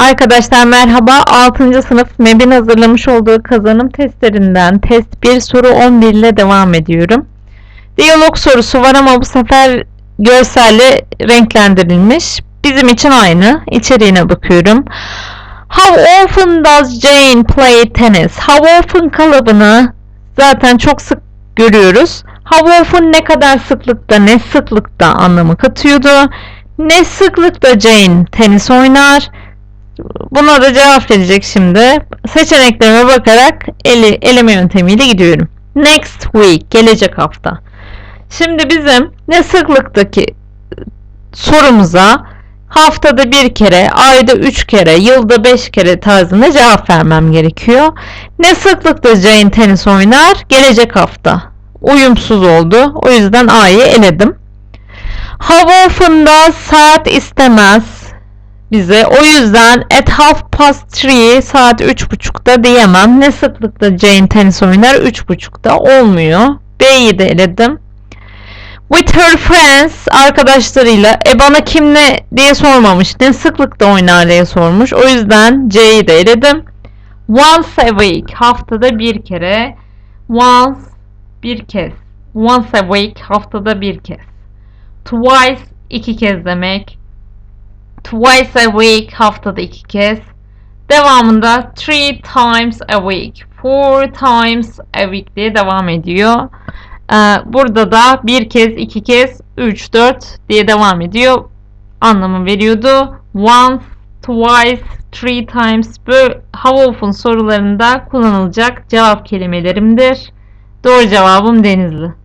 Arkadaşlar merhaba. 6. sınıf MEB'in hazırlamış olduğu kazanım testlerinden test 1 soru 11 ile devam ediyorum. Diyalog sorusu var ama bu sefer görselle renklendirilmiş. Bizim için aynı. İçeriğine bakıyorum. How often does Jane play tennis? How often kalıbını zaten çok sık görüyoruz. How often ne kadar sıklıkta ne sıklıkta anlamı katıyordu. Ne sıklıkta Jane tenis oynar? Buna da cevap verecek şimdi. Seçeneklerime bakarak eli, eleme yöntemiyle gidiyorum. Next week, gelecek hafta. Şimdi bizim ne sıklıktaki sorumuza haftada bir kere, ayda üç kere, yılda beş kere tarzında cevap vermem gerekiyor. Ne sıklıkta Jane tenis oynar? Gelecek hafta. Uyumsuz oldu. O yüzden A'yı eledim. How often saat istemez bize. O yüzden at half past three saat üç buçukta diyemem. Ne sıklıkta Jane tenis oynar? Üç buçukta olmuyor. B'yi de eledim. With her friends arkadaşlarıyla e bana kim ne diye sormamış. Ne sıklıkta oynar diye sormuş. O yüzden C'yi de eledim. Once a week haftada bir kere. Once bir kez. Once a week haftada bir kez. Twice iki kez demek. Twice a week haftada iki kez. Devamında three times a week. Four times a week diye devam ediyor. Ee, burada da bir kez, iki kez, üç, dört diye devam ediyor. Anlamı veriyordu. Once, twice, three times bu how often sorularında kullanılacak cevap kelimelerimdir. Doğru cevabım Denizli.